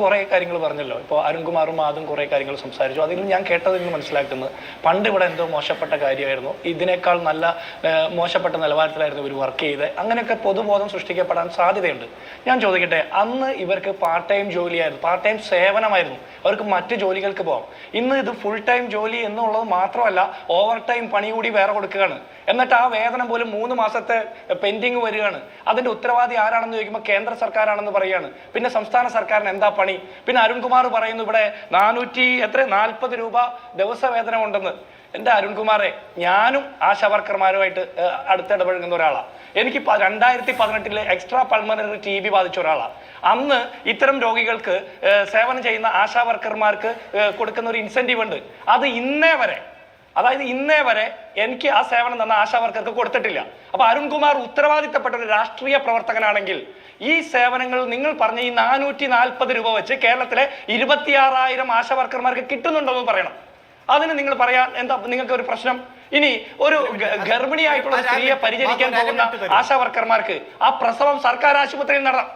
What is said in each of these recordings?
കുറേ കാര്യങ്ങൾ പറഞ്ഞല്ലോ. ഇപ്പോൾ അരുൺകുമാറും മാതും കുറേ കാര്യങ്ങൾ സംസാരിച്ചു. അതിൽ ഞാൻ കേട്ടതിൽ നിന്ന് മനസ്സിലാക്കുന്നത്. പണ്ട് ഇവിടെ എന്തോ മോശപ്പെട്ട കാര്യമായിരുന്നു. ഇതിനേക്കാൾ നല്ല മോശപ്പെട്ട നിലവാരത്തിലായിരുന്നു ഇവർ വർക്ക് ചെയ്ത് അങ്ങനെയൊക്കെ പൊതുബോധം സൃഷ്ടിക്കപ്പെടാൻ സാധ്യതയുണ്ട്. ഞാൻ ചോദിക്കട്ടെ അന്ന് ഇവർക്ക് പാർട്ട് ടൈം ജോലിയായിരുന്നു പാർട്ട് ടൈം സേവനമായിരുന്നു. അവർക്ക് മറ്റ് ജോലികൾക്ക് പോകാം ഇന്ന് ഇത് ഫുൾ ടൈം ജോലി എന്നുള്ളത് മാത്രമല്ല ഓവർ ടൈം പണി കൂടി വേറെ കൊടുക്കുകയാണ്. എന്നിട്ട് ആ വേതനം പോലും മൂന്ന് മാസത്തെ പെൻഡിങ് വരികയാണ്. അതിന്റെ ഉത്തരവാദി ആരാണെന്ന് ചോദിക്കുമ്പോൾ കേന്ദ്ര സർക്കാരാണെന്ന് പറയുകയാണ്. പിന്നെ സംസ്ഥാന സർക്കാരിന് എന്താ പണി പിന്നെ അരുൺകുമാർ പറയുന്നു ഇവിടെ നാനൂറ്റി എത്ര? നാൽപ്പത് രൂപ ദിവസ വേതനം ഉണ്ടെന്ന്. എന്റെ അരുൺകുമാറെ ഞാനും ആശാവർക്കർമാരുമായിട്ട് അടുത്ത് ഇടപഴകുന്ന ഒരാളാണ് എനിക്ക് രണ്ടായിരത്തി പതിനെട്ടിലെ എക്സ്ട്രാ പൾമനറി ടി ബി ബാധിച്ച ഒരാളാണ് അന്ന് ഇത്തരം രോഗികൾക്ക് സേവനം ചെയ്യുന്ന ആശാവർക്കർമാർക്ക് കൊടുക്കുന്ന ഒരു ഇൻസെന്റീവ് ഉണ്ട്. അത് ഇന്നേ വരെ അതായത് ഇന്നേ വരെ എനിക്ക് ആ സേവനം തന്ന ആശാ വർക്കർക്ക് കൊടുത്തിട്ടില്ല. അപ്പൊ അരുൺകുമാർ ഉത്തരവാദിത്തപ്പെട്ട ഒരു രാഷ്ട്രീയ പ്രവർത്തകനാണെങ്കിൽ ഈ സേവനങ്ങൾ നിങ്ങൾ പറഞ്ഞ ഈ നാനൂറ്റി നാൽപ്പത് രൂപ വെച്ച് കേരളത്തിലെ ഇരുപത്തിയാറായിരം ആശാവർക്കർമാർക്ക് കിട്ടുന്നുണ്ടെന്ന് പറയണം. അതിന് നിങ്ങൾ പറയാൻ എന്താ നിങ്ങൾക്ക് ഒരു പ്രശ്നം? ഇനി ഒരു ഗർഭിണിയായിട്ടുള്ള സ്ത്രീയെ പരിചരിക്കാൻ പോകുന്ന ആശാ വർക്കർമാർക്ക് ആ പ്രസവം സർക്കാർ ആശുപത്രിയിൽ നടത്താം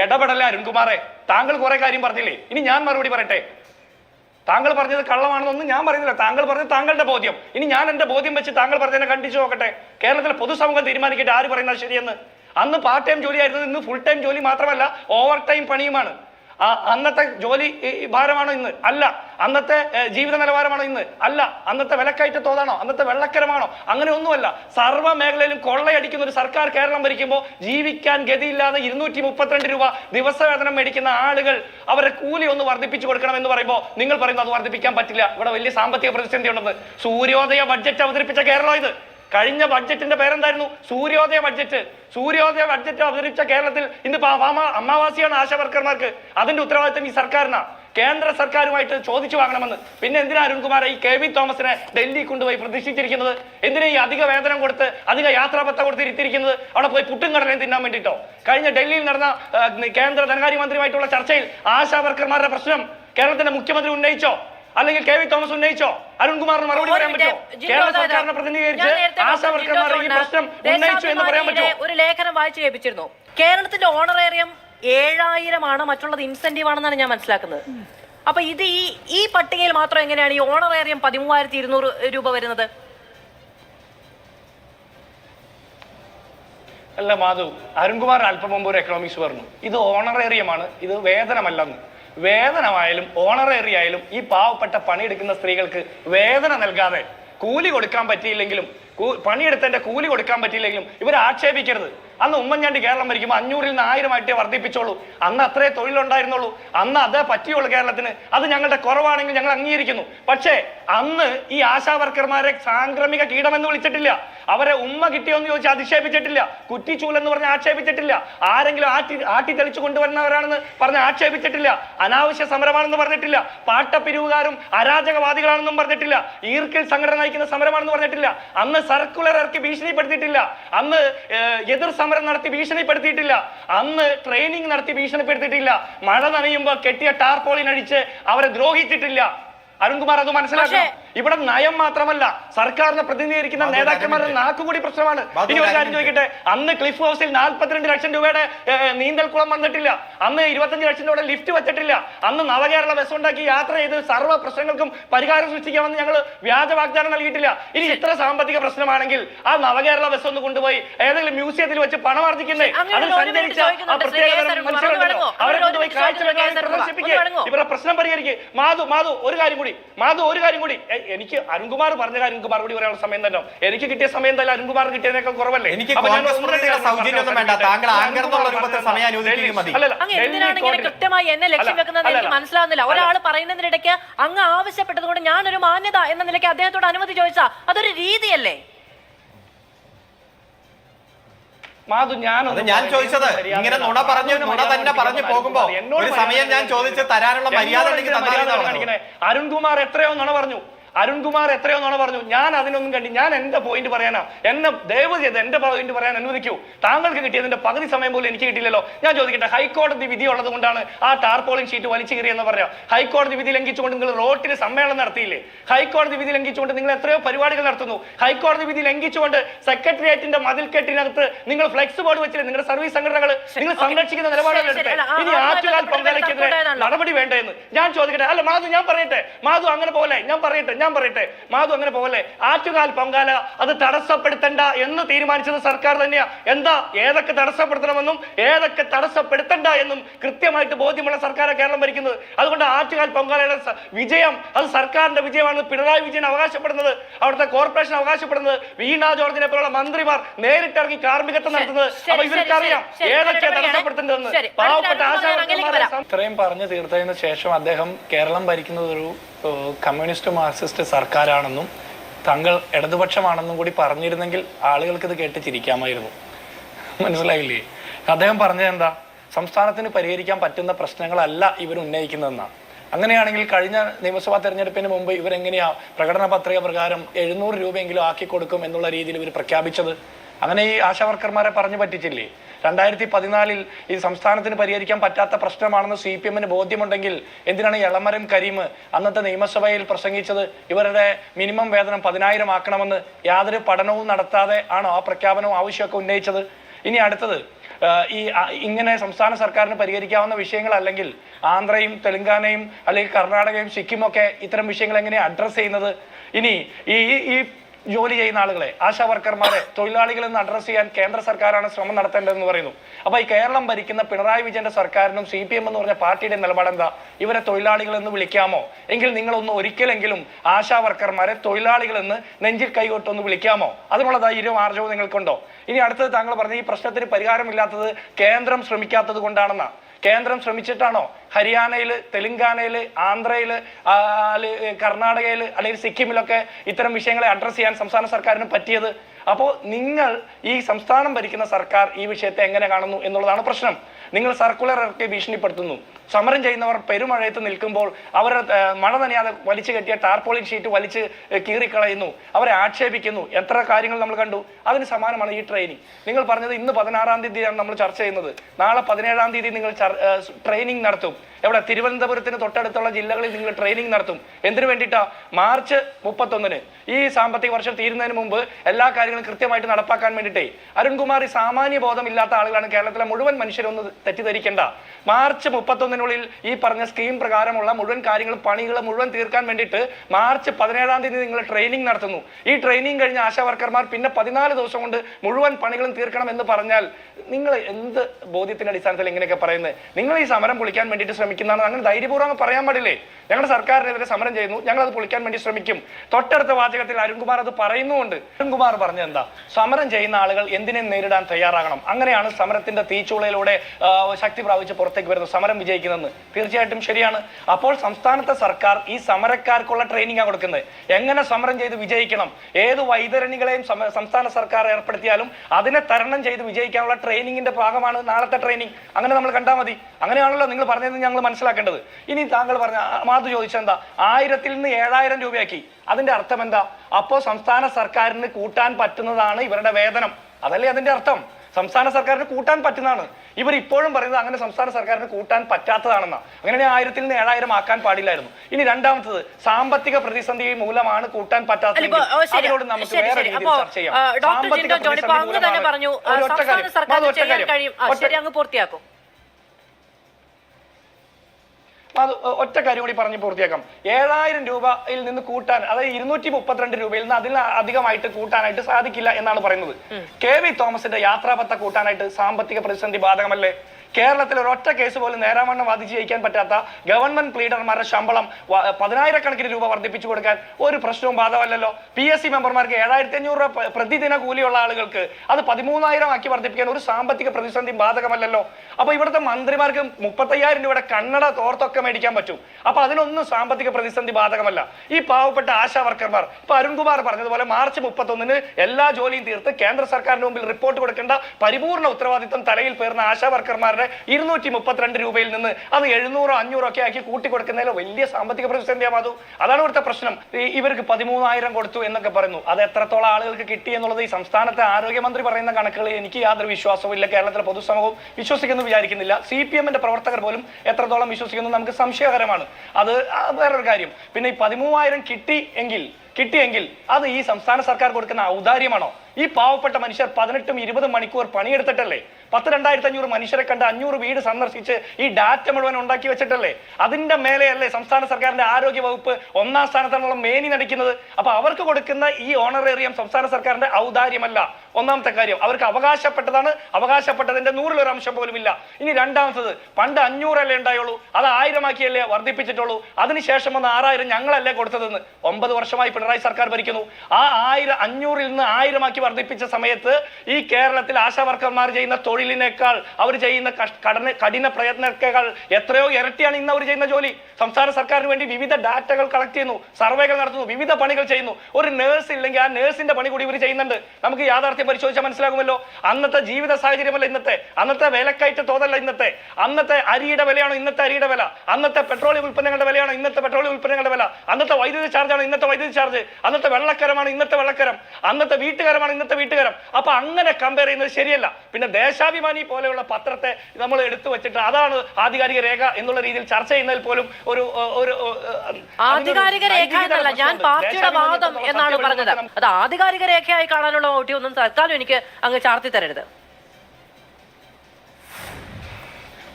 ഇടപെടല്ലേ അരുൺകുമാറെ? താങ്കൾ കുറെ കാര്യം പറഞ്ഞില്ലേ? ഇനി ഞാൻ മറുപടി പറയട്ടെ. താങ്കൾ പറഞ്ഞത് കള്ളമാണെന്നൊന്നും ഞാൻ പറയുന്നില്ല. താങ്കൾ പറഞ്ഞത് താങ്കളുടെ ബോധ്യം. ഇനി ഞാൻ എന്റെ ബോധ്യം വെച്ച് താങ്കൾ പറഞ്ഞതിനെ കണ്ടിച്ചു നോക്കട്ടെ. കേരളത്തിലെ പൊതുസമൂഹം തീരുമാനിക്കട്ടെ. ആര് പറയുന്നത് ശരിയെന്ന്? അന്ന് പാർട്ട് ടൈം ജോലിയായിരുന്നു ഇന്ന് ഫുൾ ടൈം ജോലി മാത്രമല്ല ഓവർ ടൈം പണിയുമാണ് അന്നത്തെ ജോലി ഭാരമാണോ ഇന്ന്? അല്ല. അന്നത്തെ ജീവിത നിലവാരമാണോ ഇന്ന്? അല്ല. അന്നത്തെ വിലക്കയറ്റ തോതാണോ അന്നത്തെ വെള്ളക്കരമാണോ? അങ്ങനെ ഒന്നുമല്ല സർവ മേഖലയിലും കൊള്ളയടിക്കുന്ന ഒരു സർക്കാർ കേരളം ഭരിക്കുമ്പോൾ ജീവിക്കാൻ ഗതിയില്ലാതെ ഇരുന്നൂറ്റി മുപ്പത്തിരണ്ട് രൂപ ദിവസവേതനം മേടിക്കുന്ന ആളുകൾ അവരെ കൂലി ഒന്ന് വർദ്ധിപ്പിച്ചു കൊടുക്കണം എന്ന് പറയുമ്പോൾ നിങ്ങൾ പറയുന്നത് അത് വർദ്ധിപ്പിക്കാൻ പറ്റില്ല. ഇവിടെ വലിയ സാമ്പത്തിക പ്രതിസന്ധി ഉണ്ടെന്ന് സൂര്യോദയ ബഡ്ജറ്റ് അവതരിപ്പിച്ച കേരളം ഇത് കഴിഞ്ഞ ബഡ്ജറ്റിന്റെ പേരെന്തായിരുന്നു? സൂര്യോദയ ബഡ്ജറ്റ്. സൂര്യോദയ ബഡ്ജറ്റ് അവതരിപ്പിച്ച കേരളത്തിൽ ഇന്ന് അമാവാസിയാണ് ആശാവർക്കർമാർക്ക്. അതിന്റെ ഉത്തരവാദിത്തം ഈ സർക്കാരിനാ. കേന്ദ്ര സർക്കാരുമായിട്ട് ചോദിച്ചു വാങ്ങണമെന്ന്. പിന്നെ എന്തിനാ അരുൺകുമാർ ഈ കെ വി തോമസിനെ ഡൽഹി കൊണ്ടുപോയി പ്രതീക്ഷിച്ചിരിക്കുന്നത്? എന്തിനാ ഈ അധിക വേതനം കൊടുത്ത് അധിക യാത്രാപത്ത കൊടുത്ത് ഇരുത്തിയിരിക്കുന്നത്? അവിടെ പോയി പുട്ടും കടലയും തിന്നാൻ വേണ്ടിയിട്ടോ? കഴിഞ്ഞ ഡൽഹിയിൽ നടന്ന കേന്ദ്ര ധനകാര്യ ധനകാര്യമന്ത്രിയുമായിട്ടുള്ള ചർച്ചയിൽ ആശാ വർക്കർമാരുടെ പ്രശ്നം കേരളത്തിന്റെ മുഖ്യമന്ത്രി ഉന്നയിച്ചോ? അല്ലെങ്കിൽ കെ വി തോമസ് ഉന്നയിച്ചോ? അരുൺകുമാറിന് മറുപടി പറയാൻ പറ്റുമോ? കേരള സർക്കാരിനെ പ്രതിനിധീകരിച്ച് ആശാ വർക്കർമാർ ഈ പ്രശ്നം ഉന്നയിച്ചു എന്ന് പറയാൻ പറ്റുമോ? ഒരു ലേഖനം വായിച്ചു കേൾപ്പിച്ചിരുന്നു. കേരളത്തിന്റെ ഓണറേറിയം ഏഴായിരം ആണ് മറ്റുള്ളത് ഇൻസെന്റീവ് ആണെന്നാണ് ഞാൻ മനസ്സിലാക്കുന്നത്. അപ്പൊ ഇത് ഈ ഈ പട്ടികയിൽ മാത്രം എങ്ങനെയാണ് ഈ ഓണറേറിയം പതിമൂവായിരത്തി ഇരുന്നൂറ് രൂപ വരുന്നത്? അല്ല മാധു അരുൺകുമാർ അല്പം മുമ്പ് ഒരു എക്കണോമിക്സ് പറഞ്ഞു. ഇത് ഓണറേറിയമാണ് ഇത് വേതനമല്ലെന്ന്. വേതനമായാലും ഓണറേറി ആയാലും ഈ പാവപ്പെട്ട പണിയെടുക്കുന്ന സ്ത്രീകൾക്ക് വേതന നൽകാതെ കൂലി കൊടുക്കാൻ പറ്റിയില്ലെങ്കിലും പണിയെടുത്തതിന്റെ കൂലി കൊടുക്കാൻ പറ്റിയില്ലെങ്കിലും ഇവർ ആക്ഷേപിക്കരുത്. അന്ന് ഉമ്മൻചാണ്ടി കേരളം ഭരിക്കുമ്പോൾ അഞ്ഞൂറിൽ നിന്ന് ആയിരമായിട്ടേ വർദ്ധിപ്പിച്ചോളൂ. അന്ന് അത്രേ തൊഴിലുണ്ടായിരുന്നുള്ളൂ. അന്ന് അതേ പറ്റിയുള്ളൂ കേരളത്തിന്. അത് ഞങ്ങളുടെ കുറവാണെങ്കിൽ ഞങ്ങൾ അംഗീകരിക്കുന്നു. പക്ഷേ അന്ന് ഈ ആശാ വർക്കർമാരെ സാംക്രമിക കീടമെന്ന് വിളിച്ചിട്ടില്ല. അവരെ ഉമ്മ കിട്ടിയോന്ന് ചോദിച്ച് അധിക്ഷേപിച്ചിട്ടില്ല. കുറ്റിച്ചൂൽ എന്ന് പറഞ്ഞ് ആക്ഷേപിച്ചിട്ടില്ല. ആരെങ്കിലും ആട്ടി ആട്ടി തെളിച്ചു കൊണ്ടുവരുന്നവരാണെന്ന് പറഞ്ഞ് ആക്ഷേപിച്ചിട്ടില്ല. അനാവശ്യ സമരമാണെന്ന് പറഞ്ഞിട്ടില്ല. പാട്ടപ്പിരിവുകാരും അരാജകവാദികളാണെന്നും പറഞ്ഞിട്ടില്ല. ഈർക്കിൽ സംഘടന നയിക്കുന്ന സമരമാണെന്ന് പറഞ്ഞിട്ടില്ല. അന്ന് സർക്കുലർ ഇറക്കി ഭീഷണിപ്പെടുത്തിയിട്ടില്ല. അന്ന് എതിർ സമരം നടത്തി ഭീഷണിപ്പെടുത്തിയിട്ടില്ല. അന്ന് ട്രെയിനിങ് നടത്തി ഭീഷണിപ്പെടുത്തിയിട്ടില്ല. മഴ നനയുമ്പോൾ കെട്ടിയ ടാർപോളിൻ അടിച്ച് അവരെ ദ്രോഹിച്ചിട്ടില്ല. അരുൺകുമാർ അത് മനസ്സിലാക്കണം. ഇവിടെ നയം മാത്രമല്ല സർക്കാരിനെ പ്രതിനിധീകരിക്കുന്ന നേതാക്കന്മാരുടെ നാക്കുകൂടി പ്രശ്നമാണ്. ഇനി ഒരു കാര്യം ചോദിക്കട്ടെ? അന്ന് ക്ലിഫ് ഹൗസിൽ നാൽപ്പത്തിരണ്ട് ലക്ഷം രൂപയുടെ നീന്തൽ നീന്തൽക്കുളം വന്നിട്ടില്ല. അന്ന് ഇരുപത്തഞ്ച് ലക്ഷം രൂപയുടെ ലിഫ്റ്റ് വെച്ചിട്ടില്ല. അന്ന് നവകേരള ബസ് ഉണ്ടാക്കി യാത്ര ചെയ്ത് സർവ പ്രശ്നങ്ങൾക്കും പരിഹാരം സൃഷ്ടിക്കാമെന്ന് ഞങ്ങൾ വ്യാജ വാഗ്ദാനം നൽകിയിട്ടില്ല. ഇനി ഇത്ര സാമ്പത്തിക പ്രശ്നമാണെങ്കിൽ ആ നവകേരള ബസ് ഒന്ന് കൊണ്ടുപോയി ഏതെങ്കിലും മ്യൂസിയത്തിൽ വെച്ച് പണം ആർജിക്കുന്നേ അതിൽ സഞ്ചരിച്ച ആ. പ്രത്യേക മനുഷ്യരുണ്ടല്ലോ അവരെ കൊണ്ടുപോയി കാഴ്ച പ്രദർശിപ്പിക്കുക. ഇവരുടെ പ്രശ്നം പരിഹരിക്കുക മാധു മാധു ഒരു കാര്യം കൂടി. മാധു ഒരു കാര്യം കൂടി. എനിക്ക് അരുൺകുമാർ പറഞ്ഞ കാര്യം എനിക്ക് മറുപടി പറയാനുള്ള സമയം തന്നെ എനിക്ക് കിട്ടിയ സമയം തന്നെ അരുൺകുമാർ കിട്ടിയതിനേക്കാൾ കുറവല്ലേ? എനിക്ക് സൗജന്യമൊന്നും വേണ്ട. താങ്കൾ ആങ്കർ എന്നുള്ള അരുൺകുമാർ രൂപത്തിൽ സമയം അനുവദിക്കുകയും മതി. അല്ലല്ല, അങ്ങ് ഡൽഹി എന്തിനാണ് ഇങ്ങനെ കൃത്യമായി എന്നെ ലക്ഷ്യം വെക്കുന്നത് എനിക്ക്. മനസ്സിലാവുന്നില്ല. ഒരാൾ പറയുന്നതിനിടയ്ക്ക് അങ്ങ് ആവശ്യപ്പെട്ടത് കൊണ്ട് ഞാനൊരു മാന്യത എന്ന നിലയ്ക്ക് അദ്ദേഹത്തോട് അനുമതി ചോദിച്ചാ അതൊരു രീതിയല്ലേ? മാധു ഞാൻ ഞാൻ ചോദിച്ചത് ഇങ്ങനെ നുണ പറഞ്ഞു നുണ തന്നെ പറഞ്ഞു പോകുമ്പോ ഒരു സമയം ഞാൻ ചോദിച്ച് തരാനുള്ള മര്യാദ അരുൺകുമാർ എത്രയോ നുണ പറഞ്ഞു. അരുൺകുമാർ എത്രയോ നുണ പറഞ്ഞു ഞാൻ അതിനൊന്നും കണ്ടി ഞാൻ എന്റെ പോയിന്റ് പറയാനാ എന്നെ ദയവ് ചെയ്ത് എന്റെ പോയിന്റ് പറയാൻ അനുവദിക്കൂ താങ്കൾക്ക് കിട്ടിയതിന്റെ പകുതി സമയം പോലും എനിക്ക് കിട്ടിയില്ലല്ലോ ഞാൻ ചോദിക്കട്ടെ ഹൈക്കോടതി വിധി ഉള്ളത് കൊണ്ടാണ് ആ ടാർപോളിംഗ് ഷീറ്റ് വലിച്ചു കയറിയെന്ന് പറയാം ഹൈക്കോടതി വിധി ലംഘിച്ചുകൊണ്ട് നിങ്ങൾ റോട്ടിൽ സമ്മേളനം നടത്തിയില്ലേ ഹൈക്കോടതി വിധി ലംഘിച്ചുകൊണ്ട് നിങ്ങൾ എത്രയോ പരിപാടികൾ നടത്തുന്നു ഹൈക്കോടതി വിധി ലംഘിച്ചുകൊണ്ട് സെക്രട്ടേറിയറ്റിന്റെ മതിൽക്കെട്ടിനകത്ത് നിങ്ങൾ ഫ്ലെക്സ് ബോർഡ് വെച്ചില്ലേ നിങ്ങളുടെ സർവീസ് സംഘടനകൾ നിങ്ങൾ സംരക്ഷിക്കുന്ന നിലപാടുകൾ ഇനി ആറ്റുകാൽ പൊങ്കാലയ്ക്കെതിരെ. നടപടി വേണ്ടെന്ന് ഞാൻ ചോദിക്കട്ടെ അല്ല മാധു ഞാൻ പറയട്ടെ മാധു അങ്ങനെ പോലെ ഞാൻ പറയട്ടെ ഞാൻ പറയട്ടെ? മാധു അങ്ങനെ പോകല്ലേ ആറ്റുകാൽ പൊങ്കാല അത് തടസ്സപ്പെടുത്തണ്ട എന്ന് തീരുമാനിച്ചത് സർക്കാർ തന്നെയാ. എന്താ? ഏതൊക്കെ തടസ്സപ്പെടുത്തണമെന്നും ഏതൊക്കെ തടസ്സപ്പെടുത്തണ്ട എന്നും കൃത്യമായിട്ട് ബോധ്യമുള്ള സർക്കാരാണ് കേരളം ഭരിക്കുന്നത്. അതുകൊണ്ട് ആറ്റുകാൽ പൊങ്കാലയുടെ വിജയം അത് സർക്കാരിന്റെ വിജയമാണ്. പിണറായി വിജയൻ അവകാശപ്പെടുന്നത് അവിടുത്തെ കോർപ്പറേഷൻ അവകാശപ്പെടുന്നത് വീണ ജോർജിനെ പോലുള്ള മന്ത്രിമാർ നേരിട്ടിറങ്ങി കാർമ്മികത്വം നടത്തുന്നത്. അപ്പൊ ഇവർക്കറിയാം. ഏതൊക്കെ തടസ്സപ്പെടുത്തേണ്ടതെന്ന്. പാവപ്പെട്ട. ആശാവർക്കന്മാരെ ഇത്രയും പറഞ്ഞു തീർത്തതിന് ശേഷം അദ്ദേഹം കേരളം ഭരിക്കുന്നത് ഒരു കമ്മ്യൂണിസ്റ്റ് മാർക്സിസ്റ്റ് സർക്കാരാണെന്നും തങ്ങൾ ഇടതുപക്ഷമാണെന്നും കൂടി പറഞ്ഞിരുന്നെങ്കിൽ ആളുകൾക്ക് ഇത് കേട്ട് ചിരിക്കാമായിരുന്നു. മനസ്സിലായില്ലേ? അദ്ദേഹം പറഞ്ഞത് എന്താ? സംസ്ഥാനത്തിന് പരിഹരിക്കാൻ പറ്റുന്ന പ്രശ്നങ്ങളല്ല ഇവർ ഉന്നയിക്കുന്നതെന്നാണ് അങ്ങനെയാണെങ്കിൽ കഴിഞ്ഞ നിയമസഭാ തെരഞ്ഞെടുപ്പിന് മുമ്പ് ഇവരെങ്ങനെയാ പ്രകടന പത്രിക പ്രകാരം എഴുന്നൂറ് രൂപയെങ്കിലും ആക്കി കൊടുക്കും എന്നുള്ള രീതിയിൽ ഇവർ പ്രഖ്യാപിച്ചത്? അങ്ങനെ ഈ ആശാവർക്കർമാരെ പറഞ്ഞു പറ്റിച്ചില്ലേ? രണ്ടായിരത്തി പതിനാലിൽ ഈ സംസ്ഥാനത്തിന് പരിഹരിക്കാൻ പറ്റാത്ത പ്രശ്നമാണെന്ന് സി പി എമ്മിന് ബോധ്യമുണ്ടെങ്കിൽ എന്തിനാണ് എളമരം കരീം അന്നത്തെ നിയമസഭയിൽ പ്രസംഗിച്ചത്? ഇവരുടെ മിനിമം വേതനം പതിനായിരം ആക്കണമെന്ന് യാതൊരു പഠനവും നടത്താതെ ആണോ ആ പ്രഖ്യാപനവും ആവശ്യമൊക്കെ ഉന്നയിച്ചത്? ഇനി അടുത്തത് ഈ ഇങ്ങനെ സംസ്ഥാന സർക്കാരിന് പരിഹരിക്കാവുന്ന വിഷയങ്ങളല്ലെങ്കിൽ ആന്ധ്രയും തെലുങ്കാനയും അല്ലെങ്കിൽ കർണാടകയും സിക്കിമൊക്കെ ഇത്തരം വിഷയങ്ങൾ എങ്ങനെ അഡ്രസ്സ് ചെയ്യുന്നത്? ഇനി ഈ- ഈ ജോലി ചെയ്യുന്ന ആളുകളെ ആശാ വർക്കർമാരെ തൊഴിലാളികൾ നിന്ന് അഡ്രസ്സ് ചെയ്യാൻ കേന്ദ്ര സർക്കാരാണ് ശ്രമം നടത്തേണ്ടതെന്ന് പറയുന്നു. അപ്പൊ ഈ കേരളം ഭരിക്കുന്ന പിണറായി വിജയന്റെ സർക്കാരിനും സി പി എം എന്ന് പറഞ്ഞ പാർട്ടിയുടെ നിലപാട് എന്താ ഇവരെ തൊഴിലാളികൾ എന്ന് വിളിക്കാമോ? എങ്കിൽ നിങ്ങളൊന്ന് ഒരിക്കലെങ്കിലും ആശാ വർക്കർമാരെ തൊഴിലാളികൾ എന്ന് നെഞ്ചിൽ കൈകൊട്ടൊന്ന് വിളിക്കാമോ? അതിനുള്ള ധൈര്യവും ആർജവും നിങ്ങൾക്കുണ്ടോ? ഇനി അടുത്തത് താങ്കൾ പറഞ്ഞ ഈ പ്രശ്നത്തിന് പരിഹാരമില്ലാത്തത് കേന്ദ്രം ശ്രമിക്കാത്തത് കൊണ്ടാണെന്നാ. കേന്ദ്രം ശ്രമിച്ചിട്ടാണോ? ഹരിയാനയിൽ തെലുങ്കാനയിൽ ആന്ധ്രയിൽ കർണാടകയിൽ അല്ലെങ്കിൽ സിക്കിമിലൊക്കെ ഇത്തരം വിഷയങ്ങളെ അഡ്രസ്സ് ചെയ്യാൻ സംസ്ഥാന സർക്കാരിന് പറ്റിയത്? അപ്പോൾ നിങ്ങൾ ഈ സംസ്ഥാനം ഭരിക്കുന്ന സർക്കാർ ഈ വിഷയത്തെ എങ്ങനെ കാണുന്നു എന്നുള്ളതാണ് പ്രശ്നം. നിങ്ങൾ സർക്കുലർ ഇറക്കി ഭീഷണിപ്പെടുത്തുന്നു. സമരം ചെയ്യുന്നവർ പെരുമഴയത്ത് നിൽക്കുമ്പോൾ അവർ മഴ നനയാതെ വലിച്ചു കെട്ടിയ ടാർപോളിൻ ഷീറ്റ് വലിച്ച് കീറിക്കളയുന്നു. അവരെ ആക്ഷേപിക്കുന്നു. എത്ര കാര്യങ്ങൾ നമ്മൾ കണ്ടു? അതിന് സമാനമാണ് ഈ ട്രെയിനിങ്. നിങ്ങൾ പറഞ്ഞത് ഇന്ന് പതിനാറാം തീയതിയാണ് നമ്മൾ ചർച്ച ചെയ്യുന്നത്. നാളെ പതിനേഴാം തീയതി നിങ്ങൾ ട്രെയിനിങ് നടത്തും. എവിടെ? തിരുവനന്തപുരത്തിന് തൊട്ടടുത്തുള്ള ജില്ലകളിൽ നിങ്ങൾ ട്രെയിനിങ് നടത്തും. എന്തിനു വേണ്ടിയിട്ടാ? മാർച്ച് മുപ്പത്തൊന്നിന്. ഈ സാമ്പത്തിക വർഷം തീരുന്നതിന് മുമ്പ് എല്ലാ കാര്യങ്ങളും കൃത്യമായിട്ട് നടപ്പാക്കാൻ വേണ്ടിയിട്ടേ. അരുൺകുമാർ ഈ സാമാന്യ ബോധമില്ലാത്ത ആളുകളാണ് കേരളത്തിലെ മുഴുവൻ മനുഷ്യരൊന്ന് തെറ്റിദ്ധരിക്കേണ്ട. മാർച്ച് മുപ്പത്തൊന്നിനുള്ളിൽ ഈ പറഞ്ഞ സ്കീം പ്രകാരമുള്ള മുഴുവൻ കാര്യങ്ങളും പണികൾ മുഴുവൻ തീർക്കാൻ വേണ്ടിയിട്ട് മാർച്ച് പതിനേഴാം തീയതി നിങ്ങൾ ട്രെയിനിങ് നടത്തുന്നു. ഈ ട്രെയിനിങ് കഴിഞ്ഞ ആശാ വർക്കർമാർ പിന്നെ പതിനാല് ദിവസം കൊണ്ട് മുഴുവൻ പണികളും തീർക്കണം എന്ന് പറഞ്ഞാൽ നിങ്ങൾ എന്ത് ബോധ്യത്തിന്റെ അടിസ്ഥാനത്തിൽ ഇങ്ങനെയൊക്കെ പറയുന്നത്? നിങ്ങൾ ഈ സമരം പൊളിക്കാൻ വേണ്ടിയിട്ട് ശ്രമിക്കുന്നതാണ്. അങ്ങനെ ധൈര്യപൂർവം പറയാൻ പാടില്ലേ? ഞങ്ങളുടെ സർക്കാരിനെതിരെ സമരം ചെയ്യുന്നു. ഞങ്ങൾ അത് പൊളിക്കാൻ വേണ്ടി ശ്രമിക്കും. തൊട്ടടുത്ത വാചകത്തിൽ അരുൺകുമാർ അത് പറയുന്നുണ്ട് അരുൺകുമാർ പറഞ്ഞത് എന്താ? സമരം ചെയ്യുന്ന ആളുകൾ എന്തിനെ നേരിടാൻ തയ്യാറാകണം. അങ്ങനെയാണ് സമരത്തിന്റെ തീച്ചുളയിലൂടെ ശക്തി പ്രാപിച്ച് പുറത്തേക്ക് വരുന്നത്. സമരം വിജയിക്കുന്നതെന്ന് തീർച്ചയായിട്ടും ശരിയാണ്. അപ്പോൾ സംസ്ഥാനത്തെ സർക്കാർ ഈ സമരക്കാർക്കുള്ള ട്രെയിനിങ് കൊടുക്കുന്നത്. എങ്ങനെ സമരം ചെയ്ത് വിജയിക്കണം? ഏത് വൈതരണികളെയും സംസ്ഥാന സർക്കാർ ഏർപ്പെടുത്തിയാലും അതിനെ തരണം ചെയ്ത് വിജയിക്കാനുള്ള ട്രെയിനിങ്ങിന്റെ ഭാഗമാണ് നാളത്തെ ട്രെയിനിങ്. അങ്ങനെ നമ്മൾ കണ്ടാൽ മതി. അങ്ങനെയാണല്ലോ നിങ്ങൾ പറഞ്ഞതെന്ന് ഞങ്ങൾ മനസ്സിലാക്കേണ്ടത്. ഇനി താങ്കൾ പറഞ്ഞ മാധു ചോദിച്ചെന്താ ആയിരത്തിൽ നിന്ന് ഏഴായിരം രൂപയാക്കി. അതിന്റെ അർത്ഥം എന്താ അപ്പോ സംസ്ഥാന സർക്കാരിന് കൂട്ടാൻ പറ്റുന്നതാണ് ഇവരുടെ വേതനം. അതല്ലേ അതിന്റെ അർത്ഥം? സംസ്ഥാന സർക്കാരിന് കൂട്ടാൻ പറ്റുന്നതാണ്. ഇവർ ഇപ്പോഴും പറയുന്നത് അങ്ങനെ സംസ്ഥാന സർക്കാരിന് കൂട്ടാൻ പറ്റാത്തതാണെന്നാ. അങ്ങനെ ആയിരത്തിൽ നിന്ന് ഏഴായിരം ആക്കാൻ പാടില്ലായിരുന്നു. ഇനി രണ്ടാമത്തത് സാമ്പത്തിക പ്രതിസന്ധി മൂലമാണ് കൂട്ടാൻ പറ്റാത്ത പറ്റാത്തത് അതിനോട് നമുക്ക് വേറെ രീതിയിൽ ചർച്ച ചെയ്യാം. സാമ്പത്തിക പ്രതിസന്ധി മൂലമാണ്. ഒറ്റ കാര്യം. ഒറ്റ കാര്യം. അത് ഒറ്റ കാര്യം കൂടി പറഞ്ഞ് പൂർത്തിയാക്കാം. ഏഴായിരം രൂപയിൽ നിന്ന് കൂട്ടാൻ അതായത് ഇരുന്നൂറ്റി മുപ്പത്തിരണ്ട് രൂപയിൽ നിന്ന് അതിൽ അധികമായിട്ട് കൂട്ടാനായിട്ട് സാധിക്കില്ല എന്നാണ് പറയുന്നത്. കെ വി തോമസിന്റെ യാത്രാപത്ത കൂട്ടാനായിട്ട് സാമ്പത്തിക പ്രതിസന്ധി ബാധകമല്ലേ? കേരളത്തിൽ ഒരൊറ്റ കേസ് പോലും നേരാവണ്ണം വാദിച്ച് ജയിക്കാൻ പറ്റാത്ത ഗവൺമെന്റ് പ്ലീഡർമാരുടെ ശമ്പളം പതിനായിരക്കണക്കിന് രൂപ വർദ്ധിപ്പിച്ചു കൊടുക്കാൻ ഒരു പ്രശ്നവും ബാധമല്ലല്ലോ പി എസ് സി മെമ്പർമാർക്ക് ഏഴായിരത്തി അഞ്ഞൂറ് രൂപ പ്രതിദിന കൂലിയുള്ള ആളുകൾക്ക് അത് പതിമൂന്നായിരം ആക്കി വർദ്ധിപ്പിക്കാൻ ഒരു സാമ്പത്തിക പ്രതിസന്ധി ബാധകമല്ലല്ലോ. അപ്പൊ ഇവിടുത്തെ മന്ത്രിമാർക്ക് മുപ്പത്തയ്യായിരം രൂപയുടെ കണ്ണട തോർത്തൊക്കെ മേടിക്കാൻ പറ്റും. അപ്പൊ അതിനൊന്നും സാമ്പത്തിക പ്രതിസന്ധി ബാധകമല്ല. ഈ പാവപ്പെട്ട ആശാ വർക്കർമാർ ഇപ്പൊ അരുൺകുമാർ പറഞ്ഞതുപോലെ മാർച്ച് മുപ്പത്തൊന്നിന് എല്ലാ ജോലിയും തീർത്ത് കേന്ദ്ര സർക്കാരിന് മുമ്പിൽ റിപ്പോർട്ട് കൊടുക്കേണ്ട പരിപൂർണ ഉത്തരവാദിത്വം തലയിൽ പേർന്ന ആശാ വർക്കർമാരുടെ സർക്കാരിന്റെ ഇരുന്നൂറ്റി മുപ്പത്തിരണ്ട് രൂപയിൽ നിന്ന് അത് എഴുന്നൂറോ അഞ്ഞൂറോ ഒക്കെ ആക്കി കൂട്ടി കൊടുക്കുന്നതിൽ വലിയ സാമ്പത്തിക പ്രതിസന്ധിയാണ് അത് അതാണ് ഇവിടുത്തെ പ്രശ്നം. ഇവർക്ക് പതിമൂവായിരം കൊടുത്തു എന്നൊക്കെ പറയുന്നു. അത് എത്രത്തോളം ആളുകൾക്ക് കിട്ടി എന്നുള്ളത് ഈ സംസ്ഥാനത്തെ ആരോഗ്യമന്ത്രി പറയുന്ന കണക്കുകൾ എനിക്ക് യാതൊരു വിശ്വാസവും ഇല്ല. കേരളത്തിലെ പൊതുസമൂഹവും വിശ്വസിക്കുന്നു വിചാരിക്കുന്നില്ല. സി പി എമ്മിന്റെ പ്രവർത്തകർ പോലും എത്രത്തോളം വിശ്വസിക്കുന്നു നമുക്ക് സംശയകരമാണ്. അത് വേറൊരു കാര്യം. പിന്നെ ഈ പതിമൂവായിരം കിട്ടി എങ്കിൽ കിട്ടിയെങ്കിൽ അത് ഈ സംസ്ഥാന സർക്കാർ കൊടുക്കുന്ന ഔദാര്യമാണോ? ഈ പാവപ്പെട്ട മനുഷ്യർ പതിനെട്ടും ഇരുപതും മണിക്കൂർ പണിയെടുത്തിട്ടല്ലേ? പത്ത് രണ്ടായിരത്തി അഞ്ഞൂറ് മനുഷ്യരെ കണ്ട് അഞ്ഞൂറ് വീട് സന്ദർശിച്ച് ഈ ഡാറ്റ മുഴുവൻ ഉണ്ടാക്കി വെച്ചിട്ടല്ലേ? അതിന്റെ മേലെയല്ലേ സംസ്ഥാന സർക്കാരിന്റെ ആരോഗ്യ വകുപ്പ് ഒന്നാം സ്ഥാനത്താണുള്ള മേനി നടിക്കുന്നത്. അപ്പൊ അവർക്ക് കൊടുക്കുന്ന ഈ ഓണറേറിയം സംസ്ഥാന സർക്കാരിന്റെ ഔദാര്യമല്ല. ഒന്നാമത്തെ കാര്യം അവർക്ക് അവകാശപ്പെട്ടതാണ്. അവകാശപ്പെട്ടതിന്റെ നൂറിലൊരു അംശം പോലും ഇല്ല. ഇനി രണ്ടാമത്തത് പണ്ട് അഞ്ഞൂറല്ലേ ഉണ്ടായുള്ളൂ? അത് ആയിരമാക്കിയല്ലേ വർദ്ധിപ്പിച്ചിട്ടുള്ളൂ? അതിനുശേഷം വന്ന ആറായിരം ഞങ്ങളല്ലേ കൊടുത്തതെന്ന് ഒമ്പത് വർഷമായി പിണറായി സർക്കാർ ഭരിക്കുന്നു. ആ ആയിരം അഞ്ഞൂറിൽ നിന്ന് ആയിരമാക്കി വർദ്ധിപ്പിച്ച സമയത്ത് ഈ കേരളത്തിൽ ആശാ വർക്കർമാർ ചെയ്യുന്ന തൊഴിലിനേക്കാൾ അവർ ചെയ്യുന്ന കഠിന കഠിന പ്രയത്നത്തേക്കാൾ എത്രയോ ഇരട്ടിയാണ് ഇന്ന് അവർ ചെയ്യുന്ന ജോലി. സംസ്ഥാന സർക്കാരിന് വേണ്ടി വിവിധ ഡാറ്റകൾ കളക്ട് ചെയ്യുന്നു സർവേകൾ നടത്തുന്നു വിവിധ പണികൾ ചെയ്യുന്നു. ഒരു നേഴ്സ് ഇല്ലെങ്കിൽ ആ നേഴ്സിന്റെ പണി കൂടി ഇവർ ചെയ്യുന്നുണ്ട്. നമുക്ക് യാഥാർത്ഥ്യം പരിശോധിച്ചാൽ മനസ്സിലാകുമല്ലോ. അന്നത്തെ ജീവിത സാഹചര്യമല്ല ഇന്നത്തെ. അന്നത്തെ വിലക്കയറ്റ തോതല്ല ഇന്നത്തെ. അന്നത്തെ അരിയുടെ വിലയാണോ ഇന്നത്തെ അരിയുടെ വില? അന്നത്തെ പെട്രോളിയം ഉൽപ്പന്നങ്ങളുടെ വിലയാണോ ഇന്നത്തെ പെട്രോളിയം ഉൽപ്പന്നങ്ങളുടെ വില? അന്നത്തെ വൈദ്യുതി ചാർജാണോ ഇന്നത്തെ വൈദ്യുതി ചാർജ്? അന്നത്തെ വെള്ളക്കരമാണ് ഇന്നത്തെ വെള്ളക്കരം? അന്നത്തെ വീട്ടുകാരമാണ് ഇന്നത്തെ വീട്ടുകാരം അപ്പൊ അങ്ങനെ കമ്പയർ ചെയ്യുന്നത് ശരിയല്ല. പിന്നെ ദേശാഭിമാനി പോലെയുള്ള പത്രത്തെ നമ്മൾ എടുത്തു വെച്ചിട്ട് അതാണ് ആധികാരിക രേഖ എന്നുള്ള രീതിയിൽ ചർച്ച ചെയ്യുന്നതിൽ പോലും ഒരു ഒരു ആധികാരിക രേഖ എന്നല്ല ഞാൻ പാർട്ടിയുടെ വാദം എന്നാണ് പറഞ്ഞത്. അത് ആധികാരിക രേഖയായി കാണാനുള്ള മോട്ടീവ് ഒന്നും തൽക്കാലം എനിക്ക് അങ്ങ് ചാർത്തി തരരുത്.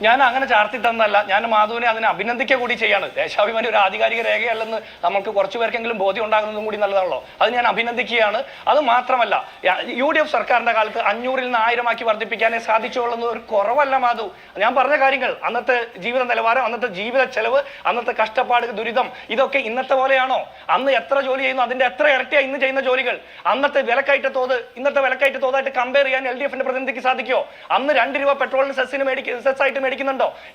ഞാൻ അങ്ങനെ ചാർത്തി തന്നല്ല ഞാൻ മാധുവിനെ അതിനെ അഭിനന്ദിക്കുക കൂടി ചെയ്യാണ്. ദേശാഭിമാനി ഒരു ആധികാരിക രേഖയല്ലെന്ന് നമ്മൾക്ക് കുറച്ചു പേർക്കെങ്കിലും ബോധ്യം ഉണ്ടാകുന്നതും കൂടി നല്ലതാണല്ലോ. അത് ഞാൻ അഭിനന്ദിക്കുകയാണ്. അത് മാത്രമല്ല യ- ഡി എഫ് സർക്കാരിന്റെ കാലത്ത് അഞ്ഞൂറിൽ നിന്ന് ആയിരമാക്കി വർദ്ധിപ്പിക്കാനേ സാധിച്ചുള്ളൂ ഒരു കുറവല്ല മാധു. ഞാൻ പറഞ്ഞ കാര്യങ്ങൾ അന്നത്തെ ജീവിത നിലവാരം അന്നത്തെ ജീവിത ചെലവ് അന്നത്തെ കഷ്ടപ്പാട് ദുരിതം ഇതൊക്കെ ഇന്നത്തെ പോലെയാണോ? അന്ന് എത്ര ജോലി ചെയ്യുന്നു അതിന്റെ എത്ര ഇരട്ടിയാണ് ഇന്ന് ചെയ്യുന്ന ജോലികൾ? അന്നത്തെ വിലക്കയറ്റ തോത് ഇന്നത്തെ വിലക്കയറ്റ തോതായിട്ട് കമ്പയർ ചെയ്യാൻ എൽ ഡി എഫിന്റെ പ്രതിനിധിക്ക് സാധിക്കുമോ അന്ന് രണ്ട് രൂപ പെട്രോളിന് സെസ്സിന് മേടിക്ക സെസ് ആയിട്ട് മേടിക്കുന്നുണ്ടോ?